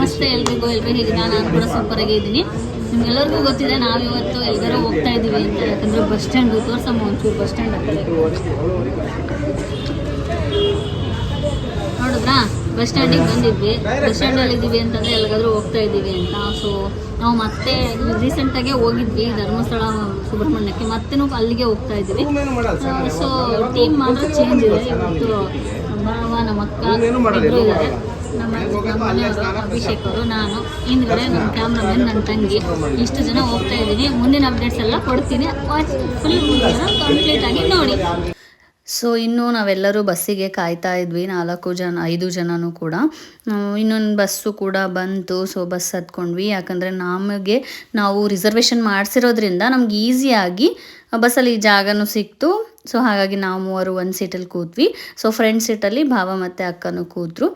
ನಮಸ್ತೆ ಎಲ್ರಿಗೂ ಎಲ್ರಿಗೂ ಹೇಗಿದ್ದೀರಾ? ನಾನು ಕೂಡ ಸೂಪರ್ ಆಗಿ ಇದ್ದೀನಿ. ನಿಮ್ಗೆಲ್ಲರಿಗೂ ಗೊತ್ತಿದೆ ನಾವಿವತ್ತು ಎಲ್ಲರೂ ಹೋಗ್ತಾ ಇದ್ದೀವಿ ಅಂತ ಯಾಕಂದ್ರೆ ಬಸ್ ಸ್ಟ್ಯಾಂಡ್ ತೋರ್ಸಮ್ಮ ಒಂಚೂರು ಬಸ್ ಸ್ಟ್ಯಾಂಡ್ ಆ ಕಡೆ ನೋಡಿದ್ರಾ ಬಸ್ ಸ್ಟ್ಯಾಂಡಿಗೆ ಬಂದಿದ್ವಿ. ಬಸ್ ಸ್ಟ್ಯಾಂಡಲ್ಲಿ ಇದ್ದೀವಿ ಅಂತಂದ್ರೆ ಎಲ್ಲಿಗಾದ್ರೂ ಹೋಗ್ತಾ ಇದ್ದೀವಿ ಅಂತ. ಸೊ ನಾವು ಮತ್ತೆ ರೀಸೆಂಟಾಗೆ ಹೋಗಿದ್ವಿ ಧರ್ಮಸ್ಥಳ ಸುಬ್ರಹ್ಮಣ್ಯಕ್ಕೆ. ಮತ್ತೆ ಅಲ್ಲಿಗೆ ಹೋಗ್ತಾ ಇದ್ದೀವಿ. ಸೊ ಟೀಮ್ ಮಾತ್ರ ಚೇಂಜ್ ಇದೆ. ಇವತ್ತು ನಮ್ಮ ಅಕ್ಕ ಇದ್ರು ಇದ್ದಾರೆ. ನಮ್ಮ ಅಭಿಷೇಕ್ ಅವರು ನಾನು ಹಿಂದ್ಗಡೆ ನಮ್ಮ ಕ್ಯಾಮ್ರಾಮನ್ ನನ್ನ ತಂಗಿ ಇಷ್ಟು ಜನ ಹೋಗ್ತಾ ಇದ್ದೀನಿ ಮುಂದಿನ ಅಪ್ಡೇಟ್ಸ್ ಎಲ್ಲ ಕೊಡ್ತೀನಿ. ವಾಚ್ ಫುಲ್ ಕಂಪ್ಲೀಟ್ ಆಗಿ ನೋಡಿ. ಸೊ ಇನ್ನು ನಾವೆಲ್ಲರೂ ಬಸ್ಸಿಗೆ ಕಾಯ್ತಾ ಇದ್ವಿ ನಾಲ್ಕು ಜನ ಐದು ಜನನೂ ಕೂಡ. ಇನ್ನೊಂದು ಬಸ್ಸು ಕೂಡ ಬಂತು ಸೊ ಬಸ್ ಹತ್ಕೊಂಡ್ವಿ. ಯಾಕಂದರೆ ನಮಗೆ ನಾವು ರಿಸರ್ವೇಷನ್ ಮಾಡಿಸಿರೋದ್ರಿಂದ ನಮ್ಗೆ ಈಸಿಯಾಗಿ ಬಸ್ಸಲ್ಲಿ ಜಾಗನೂ ಸಿಕ್ತು. ಸೊ ಹಾಗಾಗಿ ನಾವು ಮೂವರು ಒಂದು ಸೀಟಲ್ಲಿ ಕೂತ್ವಿ. ಸೊ ಫ್ರೆಂಡ್ ಸೀಟಲ್ಲಿ ಭಾವ ಮತ್ತು ಅಕ್ಕನೂ ಕೂತ್ರು.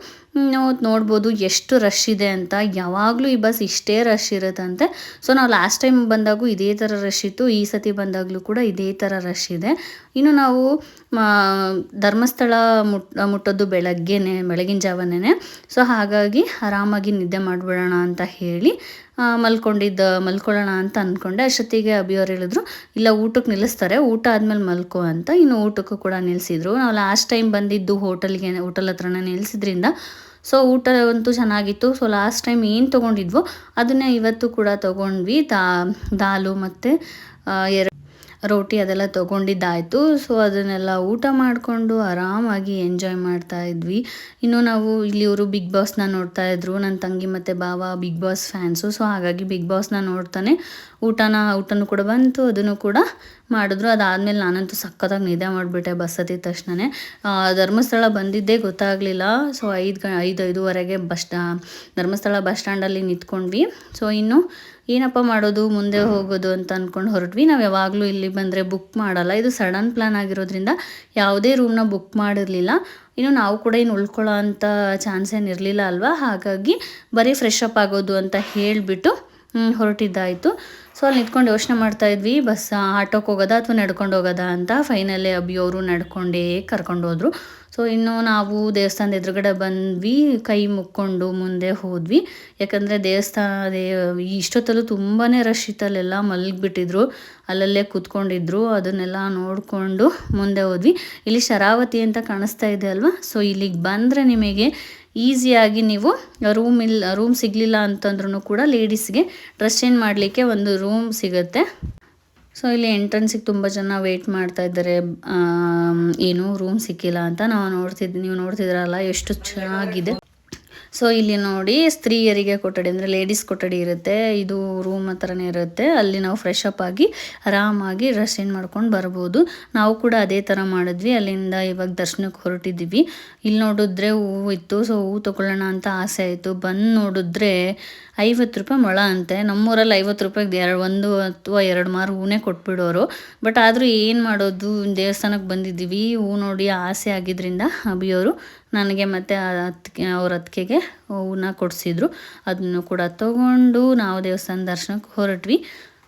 ನಾವು ನೋಡ್ಬೋದು ಎಷ್ಟು ರಶ್ ಇದೆ ಅಂತ. ಯಾವಾಗಲೂ ಈ ಬಸ್ ಇಷ್ಟೇ ರಶ್ ಇರುತ್ತಂತೆ. ಸೊ ನಾವು ಲಾಸ್ಟ್ ಟೈಮ್ ಬಂದಾಗೂ ಇದೇ ಥರ ರಶ್ ಇತ್ತು. ಈ ಸತಿ ಬಂದಾಗಲೂ ಕೂಡ ಇದೇ ಥರ ರಶ್ ಇದೆ. ಇನ್ನು ನಾವು ಧರ್ಮಸ್ಥಳ ಮುಟ್, ಮುಟ್ಟೋದು ಬೆಳಗ್ಗೆನೆ, ಬೆಳಗಿನ ಜಾವನೇ ಸೊ ಹಾಗಾಗಿ ಆರಾಮಾಗಿ ನಿದ್ದೆ ಮಾಡಿಬಿಡೋಣ ಅಂತ ಹೇಳಿ ಮಲ್ಕೊಂಡಿದ್ದ, ಮಲ್ಕೊಳ್ಳೋಣ ಅಂತ ಅಂದ್ಕೊಂಡೆ ಅಷ್ಟೊತ್ತಿಗೆ ಅಭಿಯವ್ರು ಹೇಳಿದ್ರು, ಇಲ್ಲ ಊಟಕ್ಕೆ ನಿಲ್ಲಿಸ್ತಾರೆ. ಊಟ ಆದಮೇಲೆ ಮಲ್ಕೋ ಅಂತ. ಇನ್ನು ಊಟಕ್ಕೂ ಕೂಡ ನಿಲ್ಲಿಸಿದ್ರು ನಾವು ಲಾಸ್ಟ್ ಟೈಮ್ ಬಂದಿದ್ದು ಹೋಟೆಲ್ಗೆ ಹೋಟೆಲ್ ಹತ್ರನೇ ನಿಲ್ಲಿಸಿದ್ರಿಂದ ಸೊ ಊಟ ಅಂತೂ ಚೆನ್ನಾಗಿತ್ತು. ಸೊ ಲಾಸ್ಟ್ ಟೈಮ್ ಏನು ತೊಗೊಂಡಿದ್ವೋ ಅದನ್ನೇ ಇವತ್ತು ಕೂಡ ತೊಗೊಂಡ್ವಿ. ದಾ, ದಾಲು ಮತ್ತು ಎರಡು ರೋಟಿ ಅದೆಲ್ಲ ತೊಗೊಂಡಿದ್ದಾಯಿತು. ಸೊ ಅದನ್ನೆಲ್ಲ ಊಟ ಮಾಡಿಕೊಂಡು ಆರಾಮಾಗಿ ಎಂಜಾಯ್ ಮಾಡ್ತಾ ಇದ್ವಿ. ಇನ್ನು ನಾವು ಇಲ್ಲಿ ಇವರು ಬಿಗ್ ಬಾಸ್ನ ನೋಡ್ತಾ ಇದ್ರು. ನನ್ನ ತಂಗಿ ಮತ್ತು ಬಾವ ಬಿಗ್ ಬಾಸ್ ಫ್ಯಾನ್ಸು ಸೊ ಹಾಗಾಗಿ ಬಿಗ್ ಬಾಸ್ನ ನೋಡ್ತಾನೆ. ಊಟನ, ಊಟನೂ ಕೂಡ ಬಂತು. ಅದನ್ನು ಕೂಡ ಮಾಡಿದ್ರು, ಅದಾದ್ಮೇಲೆ ನಾನಂತೂ ಸಖತ್ತಾಗಿ ನಿದ್ದೆ ಮಾಡಿಬಿಟ್ಟೆ ಬಸ್ ಹತ್ತಿದ ತಕ್ಷಣವೇ ಧರ್ಮಸ್ಥಳ ಬಂದಿದ್ದೇ ಗೊತ್ತಾಗಲಿಲ್ಲ. ಸೊ ಐದು ಗ, ಐದು, ಐದುವರೆಗೆ ಬಸ್ ಸ್ಟಾ, ಧರ್ಮಸ್ಥಳ ಬಸ್ ಸ್ಟ್ಯಾಂಡಲ್ಲಿ ನಿಂತ್ಕೊಂಡ್ವಿ. ಸೊ ಇನ್ನು ಏನಪ್ಪ ಮಾಡೋದು, ಮುಂದೆ ಹೋಗೋದು ಅಂತ ಅಂದ್ಕೊಂಡು ಹೊರಟ್ವಿ. ನಾವು ಯಾವಾಗಲೂ ಇಲ್ಲಿ ಬಂದರೆ ಬುಕ್ ಮಾಡಲ್ಲ. ಇದು ಸಡನ್ ಪ್ಲ್ಯಾನ್ ಆಗಿರೋದ್ರಿಂದ ಯಾವುದೇ ರೂಮ್ನ ಬುಕ್ ಮಾಡಿರಲಿಲ್ಲ. ಇನ್ನು ನಾವು ಕೂಡ ಏನು ಉಳ್ಕೊಳ್ಳೋ ಅಂಥ ಚಾನ್ಸ್ ಏನು ಇರಲಿಲ್ಲ ಅಲ್ವಾ? ಹಾಗಾಗಿ ಬರೀ ಫ್ರೆಶ್ ಅಪ್ ಆಗೋದು ಅಂತ ಹೇಳಿಬಿಟ್ಟು ಹೊರಟಿದ್ದಾಯಿತು. ಸೊ ಅಲ್ಲಿ ನಿಂತ್ಕೊಂಡು ಯೋಚನೆ ಮಾಡ್ತಾ ಇದ್ವಿ, ಬಸ್ ಆಟೋಕ್ಕೆ ಹೋಗೋದಾ ಅಥವಾ ನಡ್ಕೊಂಡು ಹೋಗೋದಾ ಅಂತ. ಫೈನಲಿ ಅವರು ನಡ್ಕೊಂಡೇ ಕರ್ಕೊಂಡು ಹೋದ್ರು. ಸೊ ಇನ್ನು ನಾವು ದೇವಸ್ಥಾನದ ಎದುರುಗಡೆ ಬಂದ್ವಿ, ಕೈ ಮುಕ್ಕೊಂಡು ಮುಂದೆ ಹೋದ್ವಿ. ಯಾಕಂದರೆ ದೇವಸ್ಥಾನ, ದೇ, ಇಷ್ಟೊತ್ತಲ್ಲೂ ತುಂಬಾ ರಶ್ ಇತ್ತಲ್ಲೆಲ್ಲ ಮಲಗಿಬಿಟ್ಟಿದ್ರು. ಅಲ್ಲಲ್ಲೇ ಕೂತ್ಕೊಂಡಿದ್ರು, ಅದನ್ನೆಲ್ಲ ನೋಡಿಕೊಂಡು ಮುಂದೆ ಹೋದ್ವಿ. ಇಲ್ಲಿ ಶರಾವತಿ ಅಂತ ಕಾಣಿಸ್ತಾ ಇದೆ ಅಲ್ವಾ? ಸೊ ಇಲ್ಲಿಗೆ ಬಂದರೆ ನಿಮಗೆ ಈಸಿಯಾಗಿ ನೀವು ರೂಮ್ ಇಲ್ಲ ರೂಮ್ ಸಿಗಲಿಲ್ಲ ಅಂತಂದ್ರೂ ಕೂಡ ಲೇಡೀಸ್ಗೆ ಡ್ರೆಸ್ ಚೇಂಜ್ ಮಾಡಲಿಕ್ಕೆ ಒಂದು ರೂಮ್ ಸಿಗುತ್ತೆ. ಸೊ ಇಲ್ಲಿ ಎಂಟ್ರೆನ್ಸಿಗೆ ತುಂಬ ಜನ ವೆಯ್ಟ್ ಮಾಡ್ತಾ ಇದ್ದಾರೆ. ಏನು ರೂಮ್ ಸಿಕ್ಕಿಲ್ಲ ಅಂತ ನಾವು ನೋಡ್ತಿದ್, ನೀವು ನೋಡ್ತಿದ್ರಲ್ಲ ಎಷ್ಟು ಚೆನ್ನಾಗಿದೆ. ಸೊ ಇಲ್ಲಿ ನೋಡಿ ಸ್ತ್ರೀಯರಿಗೆ ಕೊಠಡಿ ಅಂದರೆ ಲೇಡೀಸ್ ಕೊಠಡಿ ಇರುತ್ತೆ. ಇದು ರೂಮ್ ಹತ್ರನೇ ಇರುತ್ತೆ. ಅಲ್ಲಿ ನಾವು ಫ್ರೆಶ್ ಅಪ್ ಆಗಿ ಆರಾಮಾಗಿ ಡ್ರೆಸ್ ಇನ್ ಮಾಡ್ಕೊಂಡು ಬರ್ಬೋದು. ನಾವು ಕೂಡ ಅದೇ ಥರ ಮಾಡಿದ್ವಿ. ಅಲ್ಲಿಂದ ಇವಾಗ ದರ್ಶನಕ್ಕೆ ಹೊರಟಿದ್ದೀವಿ. ಇಲ್ಲಿ ನೋಡಿದ್ರೆ ಹೂವು ಇತ್ತು. ಸೊ ಹೂವು ತೊಗೊಳ್ಳೋಣ ಅಂತ ಆಸೆ ಆಯಿತು. ಬಂದು ನೋಡಿದ್ರೆ ಐವತ್ತು ರೂಪಾಯಿ ಮೊಳ ಅಂತೆ. ನಮ್ಮೂರಲ್ಲಿ ಐವತ್ತು ರೂಪಾಯಿಗೆ ಎರಡು ಒಂದು ಅಥವಾ ಎರಡು ಮಾರು ಹೂನೇ ಕೊಟ್ಬಿಡೋರು. ಬಟ್ ಆದರೂ ಏನು ಮಾಡೋದು? ದೇವಸ್ಥಾನಕ್ಕೆ ಬಂದಿದ್ದೀವಿ. ಹೂ ನೋಡಿ ಆಸೆ ಆಗಿದ್ದರಿಂದ ಅಭಿಯವರು ನನಗೆ ಮತ್ತು ಅತ್ತಿಗೆ, ಅವ್ರ ಅತ್ತಿಗೆಗೆ ಹೂವನ್ನ ಕೊಡಿಸಿದ್ರು. ಅದನ್ನು ಕೂಡ ತಗೊಂಡು ನಾವು ದೇವಸ್ಥಾನ ದರ್ಶನಕ್ಕೆ ಹೊರಟ್ವಿ.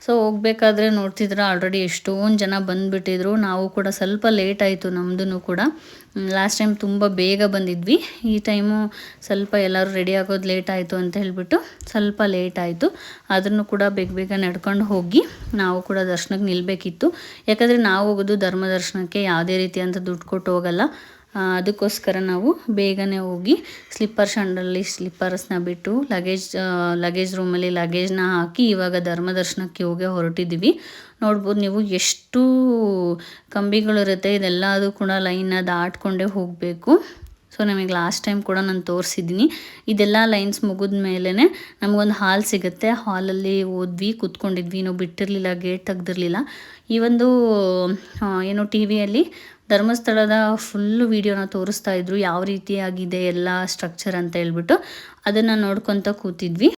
ಸೊ ಹೋಗ್ಬೇಕಾದ್ರೆ ನೋಡ್ತಿದ್ರೆ ಆಲ್ರೆಡಿ ಎಷ್ಟೊಂದು ಜನ ಬಂದುಬಿಟ್ಟಿದ್ರು. ನಾವು ಕೂಡ ಸ್ವಲ್ಪ ಲೇಟ್ ಆಯಿತು ನಮ್ಮದು ಕೂಡ. ಲಾಸ್ಟ್ ಟೈಮ್ ತುಂಬ ಬೇಗ ಬಂದಿದ್ವಿ. ಈ ಟೈಮು ಸ್ವಲ್ಪ ಎಲ್ಲರೂ ರೆಡಿ ಆಗೋದು ಲೇಟ್ ಆಯಿತು ಅಂತ ಹೇಳಿಬಿಟ್ಟು ಸ್ವಲ್ಪ ಲೇಟ್ ಆಯಿತು. ಅದನ್ನು ಕೂಡ ಬೇಗ ಬೇಗ ನಡ್ಕೊಂಡು ಹೋಗಿ ನಾವು ಕೂಡ ದರ್ಶನಕ್ಕೆ ನಿಲ್ಲಬೇಕಿತ್ತು ಯಾಕಂದರೆ ನಾವು ಹೋಗೋದು ಧರ್ಮ ದರ್ಶನಕ್ಕೆ ಯಾವುದೇ ರೀತಿಯಂಥ ದುಡ್ಡು ಕೊಟ್ಟು ಹೋಗಲ್ಲ. ಅದಕ್ಕೋಸ್ಕರ ನಾವು ಬೇಗನೆ ಹೋಗಿ ಸ್ಲಿಪ್ಪರ್ ಸ್ಯಾಂಡಲ್ಲಿ ಸ್ಲಿಪ್ಪರ್ಸ್ನ ಬಿಟ್ಟು ಲಗೇಜ್ ಲಗೇಜ್ ರೂಮಲ್ಲಿ ಲಗೇಜ್ನ ಹಾಕಿ ಇವಾಗ ಧರ್ಮದರ್ಶನಕ್ಕೆ ಹೋಗಿ ಹೊರಟಿದ್ದೀವಿ. ನೋಡ್ಬೋದು ನೀವು ಎಷ್ಟು ಕಂಬಿಗಳಿರುತ್ತೆ ಇದೆಲ್ಲ ಅದು ಕೂಡ ಲೈನ್ನ ದಾಟ್ಕೊಂಡೇ ಹೋಗಬೇಕು. ಸೊ, ನಮಗೆ ಲಾಸ್ಟ್ ಟೈಮ್ ಕೂಡ ನಾನು ತೋರಿಸಿದ್ದೀನಿ. ಇದೆಲ್ಲ ಲೈನ್ಸ್ ಮುಗಿದ ಮೇಲೇ ನಮಗೊಂದು ಹಾಲ್ ಸಿಗುತ್ತೆ. ಹಾಲಲ್ಲಿ ಓದ್ವಿ, ಕೂತ್ಕೊಂಡಿದ್ವಿ. ನಾವು ಬಿಟ್ಟಿರಲಿಲ್ಲ, ಗೇಟ್ ತೆಗ್ದಿರಲಿಲ್ಲ. ಈ ಒಂದು ಏನು ಟಿ ವಿಯಲ್ಲಿ ಧರ್ಮಸ್ಥಳದ ಫುಲ್ಲು ವೀಡಿಯೋನ ತೋರಿಸ್ತಾ ಇದ್ರು. ಯಾವ ರೀತಿಯಾಗಿದೆ ಎಲ್ಲ ಸ್ಟ್ರಕ್ಚರ್ ಅಂತ ಹೇಳ್ಬಿಟ್ಟು ಅದನ್ನು ನೋಡ್ಕೊತ ಕೂತಿದ್ವಿ.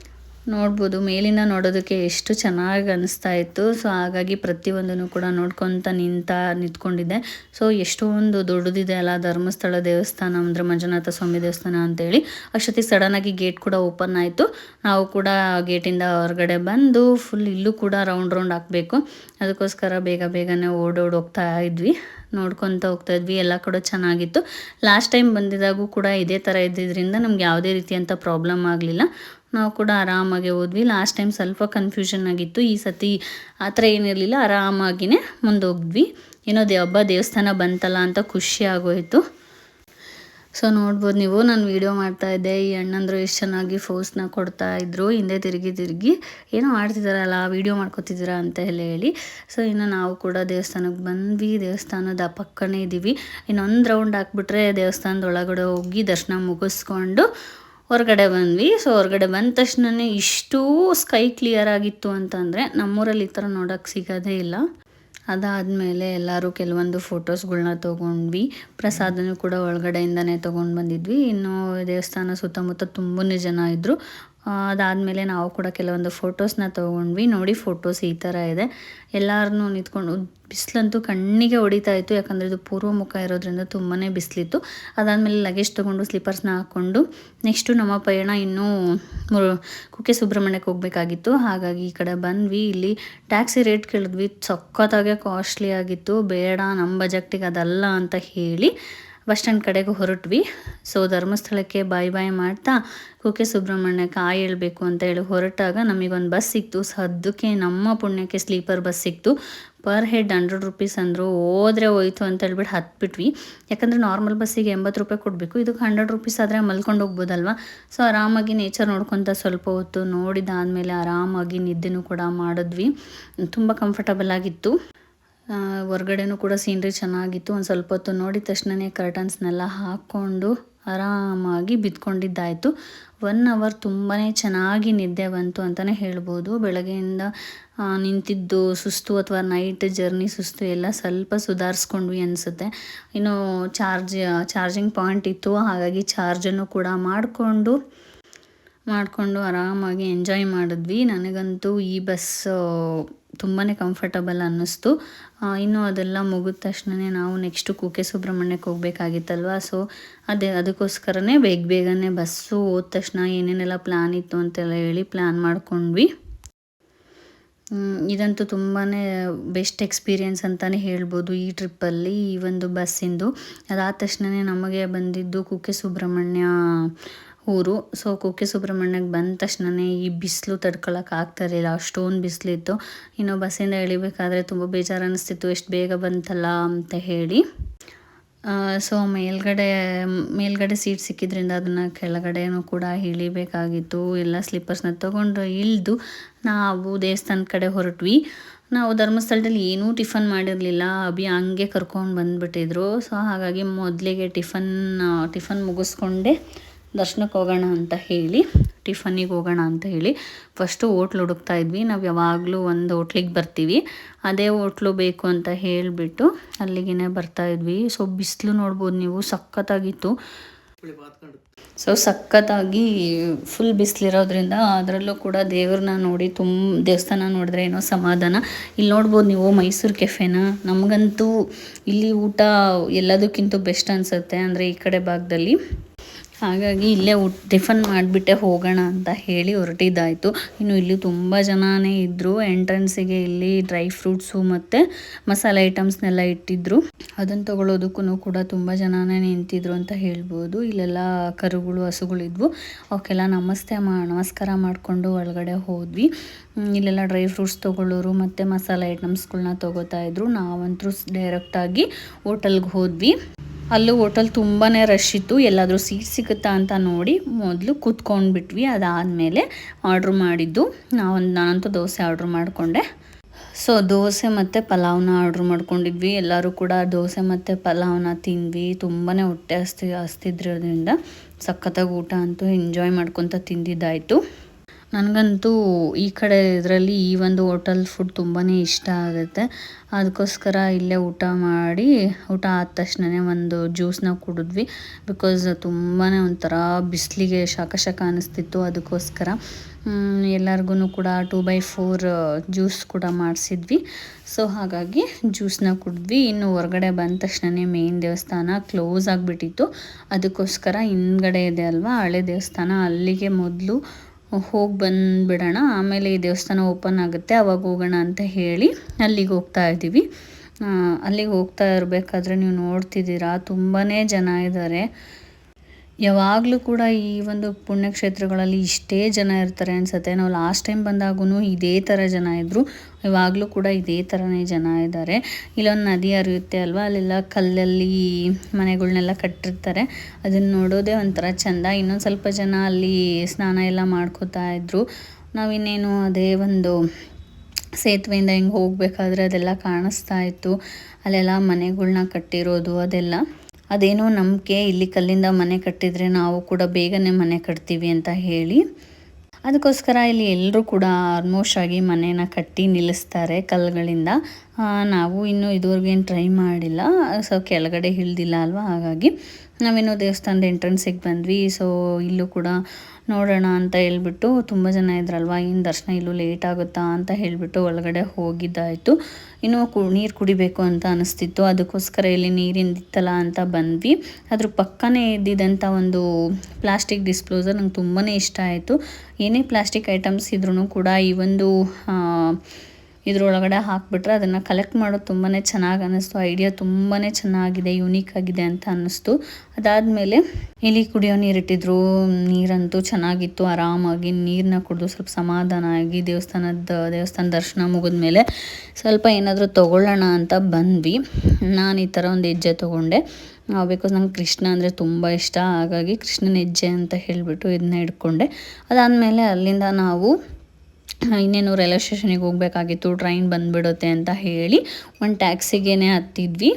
ನೋಡ್ಬೋದು. ಮೇಲಿಂದ ನೋಡೋದಕ್ಕೆ ಎಷ್ಟು ಚೆನ್ನಾಗಿ ಅನಿಸ್ತಾ ಇತ್ತು. ಸೊ, ಹಾಗಾಗಿ ಪ್ರತಿಯೊಂದನ್ನು ಕೂಡ ನೋಡ್ಕೊತ ನಿಂತ ನಿಂತ್ಕೊಂಡಿದ್ದೆ. ಸೊ, ಎಷ್ಟೊಂದು ದೊಡ್ಡದಿದೆ ಅಲ್ಲ, ಧರ್ಮಸ್ಥಳ ದೇವಸ್ಥಾನ ಅಂದರೆ ಮಂಜುನಾಥ ಸ್ವಾಮಿ ದೇವಸ್ಥಾನ ಅಂತೇಳಿ. ಅಷ್ಟೊತ್ತಿಗೆ ಸಡನ್ನಾಗಿ ಗೇಟ್ ಕೂಡ ಓಪನ್ ಆಯಿತು. ನಾವು ಕೂಡ ಗೇಟಿಂದ ಹೊರಗಡೆ ಬಂದು ಫುಲ್ ಇಲ್ಲೂ ಕೂಡ ರೌಂಡ್ ರೌಂಡ್ ಹಾಕಬೇಕು. ಅದಕ್ಕೋಸ್ಕರ ಬೇಗ ಬೇಗನೆ ಓಡೋಡಿ ಹೋಗ್ತಾ ಇದ್ವಿ. ನೋಡ್ಕೊತ ಹೋಗ್ತಾ ಇದ್ವಿ. ಎಲ್ಲ ಕೂಡ ಚೆನ್ನಾಗಿತ್ತು. ಲಾಸ್ಟ್ ಟೈಮ್ ಬಂದಿದ್ದಾಗೂ ಕೂಡ ಇದೇ ಥರ ಇದ್ದಿದ್ದರಿಂದ ನಮ್ಗೆ ಯಾವುದೇ ರೀತಿಯಂಥ ಪ್ರಾಬ್ಲಮ್ ಆಗಲಿಲ್ಲ. ನಾವು ಕೂಡ ಆರಾಮಾಗಿ ಹೋದ್ವಿ. ಲಾಸ್ಟ್ ಟೈಮ್ ಸ್ವಲ್ಪ ಕನ್ಫ್ಯೂಷನ್ ಆಗಿತ್ತು. ಈ ಸತಿ ಆ ಥರ ಏನಿರಲಿಲ್ಲ. ಆರಾಮಾಗಿಯೇ ಮುಂದೋಗಿದ್ವಿ. ಏನೋ ದೇ ಹಬ್ಬ ದೇವಸ್ಥಾನ ಬಂತಲ್ಲ ಅಂತ ಖುಷಿ ಆಗೋಯಿತು. ಸೊ ನೋಡ್ಬೋದು ನೀವು. ನಾನು ವೀಡಿಯೋ ಮಾಡ್ತಾ ಇದ್ದೆ. ಈ ಅಣ್ಣಂದ್ರು ಎಷ್ಟು ಚೆನ್ನಾಗಿ ಫೋಸ್ನ ಕೊಡ್ತಾ ಇದ್ರು. ಹಿಂದೆ ತಿರುಗಿ ತಿರುಗಿ ಏನೋ ಮಾಡ್ತಿದ್ದಾರಲ್ಲ ವೀಡಿಯೋ ಮಾಡ್ಕೊತಿದ್ದೀರಾ ಅಂತ ಎಲ್ಲ ಹೇಳಿ. ಸೊ ಇನ್ನು ನಾವು ಕೂಡ ದೇವಸ್ಥಾನಕ್ಕೆ ಬಂದ್ವಿ. ದೇವಸ್ಥಾನದ ಪಕ್ಕನೇ ಇದ್ದೀವಿ ಇನ್ನೊಂದು ರೌಂಡ್ ಹಾಕ್ಬಿಟ್ರೆ ದೇವಸ್ಥಾನದ ಒಳಗಡೆ ಹೋಗಿ ದರ್ಶನ ಮುಗಿಸ್ಕೊಂಡು ಹೊರಗಡೆ ಬಂದ್ವಿ. ಸೊ ಹೊರಗಡೆ ಬಂದ ತಕ್ಷಣನೇ ಇಷ್ಟೂ ಸ್ಕೈ ಕ್ಲಿಯರ್ ಆಗಿತ್ತು ಅಂತಂದರೆ ನಮ್ಮೂರಲ್ಲಿ ಈ ಥರ ನೋಡೋಕ್ಕೆ ಸಿಗೋದೇ ಇಲ್ಲ. ಅದಾದಮೇಲೆ ಎಲ್ಲರೂ ಕೆಲವೊಂದು ಫೋಟೋಸ್ಗಳನ್ನ ತೊಗೊಂಡ್ವಿ. ಪ್ರಸಾದನೂ ಕೂಡ ಒಳಗಡೆಯಿಂದನೇ ತೊಗೊಂಡು ಬಂದಿದ್ವಿ. ಇನ್ನು ದೇವಸ್ಥಾನ ಸುತ್ತಮುತ್ತ ತುಂಬಾ ಜನ ಇದ್ದರು ಅದಾದಮೇಲೆ ನಾವು ಕೂಡ ಕೆಲವೊಂದು ಫೋಟೋಸ್ನ ತೊಗೊಂಡ್ವಿ. ನೋಡಿ ಫೋಟೋಸ್ ಈ ಥರ ಇದೆ. ಎಲ್ಲರನ್ನೂ ನಿಂತ್ಕೊಂಡು, ಬಿಸಿಲಂತೂ ಕಣ್ಣಿಗೆ ಹೊಡಿತಾ ಇತ್ತು. ಯಾಕಂದರೆ ಇದು ಪೂರ್ವ ಮುಖ ಇರೋದ್ರಿಂದ ತುಂಬಾ ಬಿಸಿಲಿತ್ತು. ಅದಾದಮೇಲೆ ಲಗೇಜ್ ತೊಗೊಂಡು ಸ್ಲೀಪರ್ಸ್ನ ಹಾಕ್ಕೊಂಡು ನೆಕ್ಸ್ಟು ನಮ್ಮ ಪಯಣ ಇನ್ನೂ ಕುಕ್ಕೆ ಸುಬ್ರಹ್ಮಣ್ಯಕ್ಕೆ ಹೋಗಬೇಕಾಗಿತ್ತು. ಹಾಗಾಗಿ ಈ ಕಡೆ ಬಂದ್ವಿ. ಇಲ್ಲಿ ಟ್ಯಾಕ್ಸಿ ರೇಟ್ ಕೇಳಿದ್ವಿ. ಸಖತ್ತಾಗೆ ಕಾಸ್ಟ್ಲಿ ಆಗಿತ್ತು. ಬೇಡ ನಮ್ಮ ಬಜೆಕ್ಟಿಗೆ ಅದಲ್ಲ ಅಂತ ಹೇಳಿ. ಬಸ್ ಸ್ಟ್ಯಾಂಡ್ ಕಡೆಗೂ ಹೊರಟ್ವಿ. ಸೊ ಧರ್ಮಸ್ಥಳಕ್ಕೆ ಬಾಯ್ ಬಾಯ್ ಮಾಡ್ತಾ ಕುಕ್ಕೆ ಸುಬ್ರಹ್ಮಣ್ಯ ಕಾಯಿ ಹೇಳಬೇಕು ಅಂತ ಹೇಳಿ ಹೊರಟಾಗ ನಮಗೊಂದು ಬಸ್ ಸಿಕ್ತು. ಸದ್ಯಕ್ಕೆ ನಮ್ಮ ಪುಣ್ಯಕ್ಕೆ ಸ್ಲೀಪರ್ ಬಸ್ ಸಿಕ್ತು. ಪರ್ ಹೆಡ್ ಹಂಡ್ರೆಡ್ ರುಪೀಸ್ ಅಂದರು ಹೋದರೆ ಹೋಯ್ತು ಅಂತ ಹೇಳ್ಬಿಟ್ಟು ಹತ್ಬಿಟ್ವಿ. ಯಾಕಂದರೆ ನಾರ್ಮಲ್ ಬಸ್ಸಿಗೆ ಎಂಬತ್ತು ರೂಪಾಯಿ ಕೊಡಬೇಕು. ಇದಕ್ಕೆ ಹಂಡ್ರೆಡ್ ರುಪೀಸ್ ಆದರೆ ಮಲ್ಕೊಂಡು ಹೋಗ್ಬೋದಲ್ವಾ? ಸೊ ಆರಾಮಾಗಿ ನೇಚರ್ ನೋಡ್ಕೊತ ಸ್ವಲ್ಪ ಹೊತ್ತು ನೋಡಿದಾದಮೇಲೆ ಆರಾಮಾಗಿ ನಿದ್ದೆನೂ ಕೂಡ ಮಾಡಿದ್ವಿ. ತುಂಬ ಕಂಫರ್ಟಬಲ್ ಆಗಿತ್ತು. ಹೊರ್ಗಡೆನೂ ಕೂಡ ಸೀನ್ರಿ ಚೆನ್ನಾಗಿತ್ತು. ಒಂದು ಸ್ವಲ್ಪ ಹೊತ್ತು ನೋಡಿದ ತಕ್ಷಣನೇ ಕರ್ಟನ್ಸ್ನೆಲ್ಲ ಹಾಕ್ಕೊಂಡು ಆರಾಮಾಗಿ ಬಿದ್ಕೊಂಡಿದ್ದಾಯಿತು. ಒನ್ ಅವರ್ ತುಂಬಾ ಚೆನ್ನಾಗಿ ನಿದ್ದೆ ಬಂತು ಅಂತಲೇ ಹೇಳ್ಬೋದು. ಬೆಳಗ್ಗೆಯಿಂದ ನಿಂತಿದ್ದು ಸುಸ್ತು ಅಥವಾ ನೈಟ್ ಜರ್ನಿ ಸುಸ್ತು ಎಲ್ಲ ಸ್ವಲ್ಪ ಸುಧಾರಿಸ್ಕೊಂಡ್ವಿ ಅನಿಸುತ್ತೆ. ಇನ್ನು ಚಾರ್ಜ್ ಚಾರ್ಜಿಂಗ್ ಪಾಯಿಂಟ್ ಇತ್ತು. ಹಾಗಾಗಿ ಚಾರ್ಜನ್ನು ಕೂಡ ಮಾಡಿಕೊಂಡು ಮಾಡಿಕೊಂಡು ಆರಾಮಾಗಿ ಎಂಜಾಯ್ ಮಾಡಿದ್ವಿ. ನನಗಂತೂ ಈ ಬಸ್ ತುಂಬಾ ಕಂಫರ್ಟಬಲ್ ಅನ್ನಿಸ್ತು. ಇನ್ನು ಅದೆಲ್ಲ ಮುಗಿದ ತಕ್ಷಣವೇ ನಾವು ನೆಕ್ಸ್ಟು ಕುಕ್ಕೆ ಸುಬ್ರಹ್ಮಣ್ಯಕ್ಕೆ ಹೋಗಬೇಕಾಗಿತ್ತಲ್ವ? ಸೊ ಅದೇ, ಅದಕ್ಕೋಸ್ಕರನೇ ಬೇಗ ಬೇಗನೆ ಬಸ್ಸು ಹೋದ ತಕ್ಷಣ ಏನೇನೆಲ್ಲ ಪ್ಲ್ಯಾನ್ ಇತ್ತು ಅಂತೆಲ್ಲ ಹೇಳಿ ಪ್ಲ್ಯಾನ್ ಮಾಡ್ಕೊಂಡ್ವಿ. ಇದಂತೂ ತುಂಬಾ ಬೆಸ್ಟ್ ಎಕ್ಸ್ಪೀರಿಯೆನ್ಸ್ ಅಂತಲೇ ಹೇಳ್ಬೋದು ಈ ಟ್ರಿಪ್ಪಲ್ಲಿ ಈ ಒಂದು ಬಸ್ಸಿಂದು ಅದಾದ ತಕ್ಷಣವೇ ನಮಗೆ ಬಂದಿದ್ದು ಕುಕ್ಕೆ ಸುಬ್ರಹ್ಮಣ್ಯ ಊರು. ಸೊ ಕುಕ್ಕೆ ಸುಬ್ರಹ್ಮಣ್ಯಕ್ಕೆ ಬಂದ ತಕ್ಷಣನೇ ಈ ಬಿಸಿಲು ತಡ್ಕೊಳಕ್ಕೆ ಆಗ್ತಾ ಇರಲಿಲ್ಲ. ಅಷ್ಟೊಂದು ಬಿಸಿಲಿತ್ತು. ಇನ್ನು ಬಸ್ಸಿಂದ ಇಳಿಬೇಕಾದ್ರೆ ತುಂಬ ಬೇಜಾರು ಅನ್ನಿಸ್ತಿತ್ತು ಎಷ್ಟು ಬೇಗ ಬಂತಲ್ಲ ಅಂತ ಹೇಳಿ. ಸೊ ಮೇಲ್ಗಡೆ ಮೇಲ್ಗಡೆ ಸೀಟ್ ಸಿಕ್ಕಿದ್ರಿಂದ ಅದನ್ನು ಕೆಳಗಡೆನೂ ಕೂಡ ಇಳಿಬೇಕಾಗಿತ್ತು. ಎಲ್ಲ ಸ್ಲಿಪ್ಪರ್ಸ್ನ ತೊಗೊಂಡು ಇಳಿದು ನಾವು ದೇವಸ್ಥಾನದ ಕಡೆ ಹೊರಟ್ವಿ. ನಾವು ಧರ್ಮಸ್ಥಳದಲ್ಲಿ ಏನೂ ಟಿಫನ್ ಮಾಡಿರಲಿಲ್ಲ. ಅಭಿ ಹಂಗೆ ಕರ್ಕೊಂಡು ಬಂದುಬಿಟ್ಟಿದ್ರು. ಸೊ ಹಾಗಾಗಿ ಮೊದಲಿಗೆ ಟಿಫನ್ ಟಿಫನ್ ಮುಗಿಸ್ಕೊಂಡೆ. ದರ್ಶನಕ್ಕೆ ಹೋಗೋಣ ಅಂತ ಹೇಳಿ ಟಿಫನಿಗೆ ಹೋಗೋಣ ಅಂತ ಹೇಳಿ ಫಸ್ಟು ಹೋಟ್ಲು ಹುಡುಕ್ತಾ ಇದ್ವಿ. ನಾವು ಯಾವಾಗಲೂ ಒಂದು ಹೋಟ್ಲಿಗೆ ಬರ್ತೀವಿ. ಅದೇ ಹೋಟ್ಲು ಬೇಕು ಅಂತ ಹೇಳಿಬಿಟ್ಟು ಅಲ್ಲಿಗೆ ಬರ್ತಾ ಇದ್ವಿ. ಸೊ ಬಿಸಿಲು ನೋಡ್ಬೋದು ನೀವು, ಸಖತ್ತಾಗಿತ್ತು. ಸೊ ಸಖತ್ತಾಗಿ ಫುಲ್ ಬಿಸಿಲಿರೋದ್ರಿಂದ ಅದರಲ್ಲೂ ಕೂಡ ದೇವ್ರನ್ನ ನೋಡಿ ತುಂಬ ದೇವಸ್ಥಾನ ನೋಡಿದ್ರೆ ಏನೋ ಸಮಾಧಾನ. ಇಲ್ಲಿ ನೋಡ್ಬೋದು ನೀವು ಮೈಸೂರು ಕೆಫೆನ. ನಮಗಂತೂ ಇಲ್ಲಿ ಊಟ ಎಲ್ಲದಕ್ಕಿಂತ ಬೆಸ್ಟ್ ಅನಿಸುತ್ತೆ ಅಂದರೆ ಈ ಕಡೆ ಭಾಗದಲ್ಲಿ. ಹಾಗಾಗಿ ಇಲ್ಲೇ ಟಿಫನ್ ಮಾಡಿಬಿಟ್ಟೆ ಹೋಗೋಣ ಅಂತ ಹೇಳಿ ಹೊರಟಿದ್ದಾಯಿತು. ಇನ್ನು ಇಲ್ಲಿ ತುಂಬ ಜನನೇ ಇದ್ದರು ಎಂಟ್ರೆನ್ಸಿಗೆ ಇಲ್ಲಿ ಡ್ರೈ ಫ್ರೂಟ್ಸು ಮತ್ತು ಮಸಾಲೆ ಐಟಮ್ಸ್ನೆಲ್ಲ ಇಟ್ಟಿದ್ರು. ಅದನ್ನು ತಗೊಳ್ಳೋದಕ್ಕೂ ಕೂಡ ತುಂಬ ಜನನೇ ನಿಂತಿದ್ರು ಅಂತ ಹೇಳ್ಬೋದು. ಇಲ್ಲೆಲ್ಲ ಕರುಗಳು ಹಸುಗಳಿದ್ವು ಅವಕ್ಕೆಲ್ಲ ನಮಸ್ತೆ ಮಾ ನಮಸ್ಕಾರ ಮಾಡಿಕೊಂಡು ಒಳಗಡೆ ಹೋದ್ವಿ. ಇಲ್ಲೆಲ್ಲ ಡ್ರೈ ಫ್ರೂಟ್ಸ್ ತೊಗೊಳ್ಳೋರು ಮತ್ತು ಮಸಾಲೆ ಐಟಮ್ಸ್ಗಳನ್ನ ತೊಗೋತಾ ಇದ್ರು. ನಾವಂತೂ ಡೈರೆಕ್ಟಾಗಿ ಹೋಟೆಲ್ಗೆ ಹೋದ್ವಿ. ಅಲ್ಲೂ ಹೋಟೆಲ್ ತುಂಬಾ ರಶ್ ಇತ್ತು. ಎಲ್ಲಾದರೂ ಸೀಟ್ ಸಿಗುತ್ತಾ ಅಂತ ನೋಡಿ ಮೊದಲು ಕೂತ್ಕೊಂಡ್ಬಿಟ್ವಿ. ಅದಾದಮೇಲೆ ಆರ್ಡ್ರ್ ಮಾಡಿದ್ದು. ನಾವೊಂದು ನಾನಂತೂ ದೋಸೆ ಆರ್ಡ್ರ್ ಮಾಡಿಕೊಂಡೆ. ಸೊ ದೋಸೆ ಮತ್ತು ಪಲಾವ್ನ ಆರ್ಡ್ರ್ ಮಾಡ್ಕೊಂಡಿದ್ವಿ. ಎಲ್ಲರೂ ಕೂಡ ದೋಸೆ ಮತ್ತು ಪಲಾವ್ನ ತಿಂದ್ವಿ. ತುಂಬಾ ಹೊಟ್ಟೆ ಹಸ್ತಿ ಹಸ್ತಿದ್ರಿಂದ ಸಖತ್ತಾಗಿ ಊಟ ಅಂತೂ ಎಂಜಾಯ್ ಮಾಡ್ಕೊತ ತಿಂದಿದ್ದಾಯಿತು. ನನಗಂತೂ ಈ ಕಡೆ ಇದರಲ್ಲಿ ಈ ಒಂದು ಹೋಟೆಲ್ ಫುಡ್ ತುಂಬಾ ಇಷ್ಟ ಆಗುತ್ತೆ. ಅದಕ್ಕೋಸ್ಕರ ಇಲ್ಲೇ ಊಟ ಮಾಡಿ, ಊಟ ಆದ ತಕ್ಷಣನೇ ಒಂದು ಜ್ಯೂಸ್ನ ಕುಡಿದ್ವಿ. ಬಿಕಾಸ್ ತುಂಬಾ ಒಂಥರ ಬಿಸಿಲಿಗೆ ಶಾಖ ಶಾಖ ಅನ್ನಿಸ್ತಿತ್ತು ಅದಕ್ಕೋಸ್ಕರ ಎಲ್ಲರಿಗೂ ಕೂಡ ಟೂ ಬೈ ಫೋರ್ ಜ್ಯೂಸ್ ಕೂಡ ಮಾಡಿಸಿದ್ವಿ. ಸೊ ಹಾಗಾಗಿ ಜ್ಯೂಸ್ನ ಕುಡಿದ್ವಿ. ಇನ್ನು ಹೊರಗಡೆ ಬಂದ ತಕ್ಷಣವೇ ಮೇನ್ ದೇವಸ್ಥಾನ ಕ್ಲೋಸ್ ಆಗಿಬಿಟ್ಟಿತ್ತು. ಅದಕ್ಕೋಸ್ಕರ ಹಿಂದ್ಗಡೆ ಇದೆ ಅಲ್ವಾ? ಹಳೆ ದೇವಸ್ಥಾನ. ಅಲ್ಲಿಗೆ ಮೊದಲು ಹೋಗಿ ಬಂದುಬಿಡೋಣ. ಆಮೇಲೆ ಈ ದೇವಸ್ಥಾನ ಓಪನ್ ಆಗುತ್ತೆ. ಅವಾಗ ಹೋಗೋಣ ಅಂತ ಹೇಳಿ ಅಲ್ಲಿಗೆ ಹೋಗ್ತಾ ಇದ್ದೀವಿ. ಅಲ್ಲಿಗೆ ಹೋಗ್ತಾ ಇರಬೇಕಾದ್ರೆ ನೀವು ನೋಡ್ತಿದ್ದೀರಾ? ತುಂಬಾ ಜನ ಇದ್ದಾರೆ. ಯಾವಾಗಲೂ ಕೂಡ ಈ ಒಂದು ಪುಣ್ಯಕ್ಷೇತ್ರಗಳಲ್ಲಿ ಇಷ್ಟೇ ಜನ ಇರ್ತಾರೆ ಅನಿಸುತ್ತೆ. ನಾವು ಲಾಸ್ಟ್ ಟೈಮ್ ಬಂದಾಗೂ ಇದೇ ಥರ ಜನ ಇದ್ದರು ಇವಾಗಲೂ ಕೂಡ ಇದೇ ಥರನೇ ಜನ ಇದ್ದಾರೆ. ಇಲ್ಲೊಂದು ನದಿ ಹರಿಯುತ್ತೆ ಅಲ್ವಾ? ಅಲ್ಲೆಲ್ಲ ಕಲ್ಲಲ್ಲಿ ಮನೆಗಳನ್ನೆಲ್ಲ ಕಟ್ಟಿರ್ತಾರೆ. ಅದನ್ನು ನೋಡೋದೇ ಒಂಥರ ಚೆಂದ. ಇನ್ನೊಂದು ಸ್ವಲ್ಪ ಜನ ಅಲ್ಲಿ ಸ್ನಾನ ಎಲ್ಲ ಮಾಡ್ಕೋತಾ ಇದ್ದರು ನಾವಿನ್ನೇನು ಅದೇ ಒಂದು ಸೇತುವೆಯಿಂದ ಹಿಂಗೆ ಹೋಗಬೇಕಾದ್ರೆ ಅದೆಲ್ಲ ಕಾಣಿಸ್ತಾ ಇತ್ತು. ಅಲ್ಲೆಲ್ಲ ಮನೆಗಳನ್ನ ಕಟ್ಟಿರೋದು ಅದೆಲ್ಲ. ಅದೇನೋ ನಂಬಿಕೆ, ಇಲ್ಲಿ ಕಲ್ಲಿಂದ ಮನೆ ಕಟ್ಟಿದರೆ ನಾವು ಕೂಡ ಬೇಗನೆ ಮನೆ ಕಟ್ತೀವಿ ಅಂತ ಹೇಳಿ, ಅದಕ್ಕೋಸ್ಕರ ಇಲ್ಲಿ ಎಲ್ಲರೂ ಕೂಡ ಆಲ್ಮೋಸ್ಟ್ ಆಗಿ ಮನೇನ ಕಟ್ಟಿ ನಿಲ್ಲಿಸ್ತಾರೆ ಕಲ್ಲುಗಳಿಂದ. ನಾವು ಇನ್ನೂ ಇದುವರೆಗೇನು ಟ್ರೈ ಮಾಡಿಲ್ಲ. ಸೊ ಕೆಳಗಡೆ ಇಳ್ದಿಲ್ಲ ಅಲ್ವಾ? ಹಾಗಾಗಿ ನಾವೇನೋ ದೇವಸ್ಥಾನದ ಎಂಟ್ರೆನ್ಸಿಗೆ ಬಂದ್ವಿ. ಸೊ ಇಲ್ಲೂ ಕೂಡ ನೋಡೋಣ ಅಂತ ಹೇಳ್ಬಿಟ್ಟು ತುಂಬ ಜನ ಇದ್ರಲ್ವಾ, ಏನು ದರ್ಶನ ಇಲ್ಲೂ ಲೇಟ್ ಆಗುತ್ತಾ? ಅಂತ ಹೇಳಿಬಿಟ್ಟು ಒಳಗಡೆ ಹೋಗಿದ್ದಾಯಿತು. ಇನ್ನೂ ಕು, ನೀರು ಕುಡಿಬೇಕು ಅಂತ ಅನಿಸ್ತಿತ್ತು. ಅದಕ್ಕೋಸ್ಕರ ಇಲ್ಲಿ ನೀರಿಂದಿತ್ತಲ್ಲ ಅಂತ ಬಂದ್ವಿ. ಅದ್ರ ಪಕ್ಕನೇ ಇದ್ದಿದ್ದಂಥ ಒಂದು ಪ್ಲಾಸ್ಟಿಕ್ ಡಿಸ್ಪ್ಲೋಸರ್ ನಂಗೆ ತುಂಬಾ ಇಷ್ಟ ಆಯಿತು. ಏನೇ ಪ್ಲಾಸ್ಟಿಕ್ ಐಟಮ್ಸ್ ಇದ್ರೂ ಕೂಡ ಈ ಒಂದು ಇದ್ರೊಳಗಡೆ ಹಾಕ್ಬಿಟ್ರೆ ಅದನ್ನು ಕಲೆಕ್ಟ್ ಮಾಡೋದು ತುಂಬಾ ಚೆನ್ನಾಗಿ ಅನ್ನಿಸ್ತು. ಐಡಿಯಾ ತುಂಬಾ ಚೆನ್ನಾಗಿದೆ ಯುನೀಕ್ ಆಗಿದೆ ಅಂತ ಅನ್ನಿಸ್ತು. ಅದಾದಮೇಲೆ ಇಲ್ಲಿ ಕುಡಿಯೋ ನೀರಿಟ್ಟಿದ್ರು ನೀರಂತೂ ಚೆನ್ನಾಗಿತ್ತು, ಆರಾಮಾಗಿ ನೀರನ್ನ ಕುಡಿದು ಸ್ವಲ್ಪ ಸಮಾಧಾನ ಆಗಿ ದೇವಸ್ಥಾನದ, ದೇವಸ್ಥಾನ ದರ್ಶನ ಮುಗಿದ್ಮೇಲೆ ಸ್ವಲ್ಪ ಏನಾದರೂ ತೊಗೊಳ್ಳೋಣ ಅಂತ ಬಂದ್ವಿ. ನಾನು ಈ ಥರ ಒಂದು ಹೆಜ್ಜೆ ತೊಗೊಂಡೆ. ಬಿಕಾಸ್ ನಂಗೆ ಕೃಷ್ಣ ಅಂದರೆ ತುಂಬ ಇಷ್ಟ. ಹಾಗಾಗಿ ಕೃಷ್ಣನ ಹೆಜ್ಜೆ ಅಂತ ಹೇಳಿಬಿಟ್ಟು ಇದನ್ನ ಹಿಡ್ಕೊಂಡೆ ಅದಾದಮೇಲೆ ಅಲ್ಲಿಂದ ನಾವು ಇನ್ನೇನು ರೈಲ್ವೆ ಸ್ಟೇಷನಿಗೆ ಹೋಗಬೇಕಾಗಿತ್ತು ಟ್ರೈನ್ ಬಂದುಬಿಡುತ್ತೆ ಅಂತ ಹೇಳಿ ಒಂದು ಟ್ಯಾಕ್ಸಿಗೇ ಹತ್ತಿದ್ವಿ.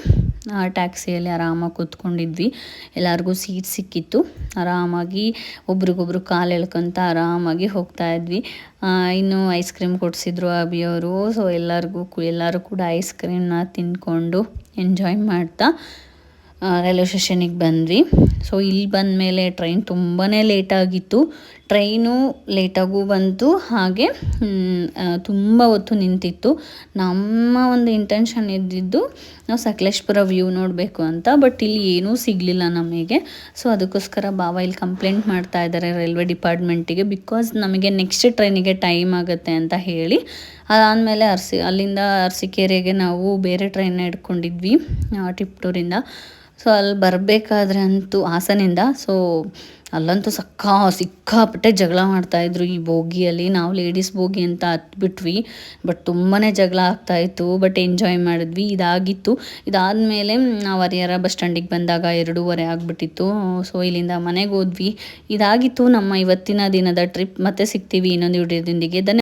ಆ ಟ್ಯಾಕ್ಸಿಯಲ್ಲಿ ಆರಾಮಾಗಿ ಕೂತ್ಕೊಂಡಿದ್ವಿ. ಎಲ್ಲರಿಗೂ ಸೀಟ್ ಸಿಕ್ಕಿತ್ತು. ಆರಾಮಾಗಿ ಒಬ್ರಿಗೊಬ್ರು ಕಾಲು ಎಳ್ಕೊಂತ ಆರಾಮಾಗಿ ಹೋಗ್ತಾಯಿದ್ವಿ ಇನ್ನು ಐಸ್ ಕ್ರೀಮ್ ಕೊಡಿಸಿದ್ರು ಅಭಿಯವರು ಸೊ ಎಲ್ಲರಿಗೂ ಎಲ್ಲರೂ ಕೂಡ ಐಸ್ ಕ್ರೀಮ್ನ ತಿಂದ್ಕೊಂಡು ಎಂಜಾಯ್ ಮಾಡ್ತಾ ರೈಲ್ವೆ ಸ್ಟೇಷನಿಗೆ ಬಂದ್ವಿ. ಸೊ ಇಲ್ಲಿ ಬಂದ ಮೇಲೆ ಟ್ರೈನ್ ತುಂಬಾ ಲೇಟಾಗಿತ್ತು ಟ್ರೈನು ಲೇಟಾಗೂ ಬಂತು, ಹಾಗೆ ತುಂಬ ಹೊತ್ತು ನಿಂತಿತ್ತು. ನಮ್ಮ ಒಂದು ಇಂಟೆನ್ಷನ್ ಇದ್ದಿದ್ದು, ನಾವು ಸಕಲೇಶ್ಪುರ ವ್ಯೂ ನೋಡಬೇಕು ಅಂತ ಬಟ್ ಇಲ್ಲಿ ಏನೂ ಸಿಗಲಿಲ್ಲ ನಮಗೆ. ಸೊ ಅದಕ್ಕೋಸ್ಕರ ಬಾವ ಇಲ್ಲಿ ಕಂಪ್ಲೇಂಟ್ ಮಾಡ್ತಾ ಇದ್ದಾರೆ ರೈಲ್ವೆ ಡಿಪಾರ್ಟ್ಮೆಂಟಿಗೆ ಬಿಕಾಸ್ ನಮಗೆ ನೆಕ್ಸ್ಟ್ ಟ್ರೈನಿಗೆ ಟೈಮ್ ಆಗುತ್ತೆ ಅಂತ ಹೇಳಿ. ಅದಾದಮೇಲೆ ಅರ್ಸಿ, ಅಲ್ಲಿಂದ ಅರಸೀಕೆರೆಗೆ ನಾವು ಬೇರೆ ಟ್ರೈನ್ನ ಹಿಡ್ಕೊಂಡಿದ್ವಿ ಟಿಪ್ ಟಿಪ್ಟೂರಿಂದ ಸೊ ಅಲ್ಲಿ ಬರಬೇಕಾದ್ರೆ ಅಂತೂ ಹಾಸನಿಂದ ಸೊ ಅಲ್ಲಂತೂ ಸಕ್ಕಾ ಸಿಕ್ಕಾಪಟ್ಟೆ ಜಗಳ ಮಾಡ್ತಾಯಿದ್ರು ಈ ಬೋಗಿಯಲ್ಲಿ ನಾವು ಲೇಡೀಸ್ ಬೋಗಿ ಅಂತ ಹತ್ಬಿಟ್ವಿ ಬಟ್ ತುಂಬಾ ಜಗಳ ಆಗ್ತಾಯಿತ್ತು ಬಟ್ ಎಂಜಾಯ್ ಮಾಡಿದ್ವಿ. ಇದಾಗಿತ್ತು. ಇದಾದಮೇಲೆ ನಾವು ಹರಿಹರ ಬಸ್ ಸ್ಟ್ಯಾಂಡಿಗೆ ಬಂದಾಗ ಎರಡೂವರೆ ಆಗಿಬಿಟ್ಟಿತ್ತು. ಸೊ ಇಲ್ಲಿಂದ ಮನೆಗೆ ಹೋದ್ವಿ. ಇದಾಗಿತ್ತು ನಮ್ಮ ಇವತ್ತಿನ ದಿನದ ಟ್ರಿಪ್ ಮತ್ತೆ ಸಿಗ್ತೀವಿ ಇನ್ನೊಂದು ವಿಡಿಯೋದೊಂದಿಗೆ. ಧನ್ಯ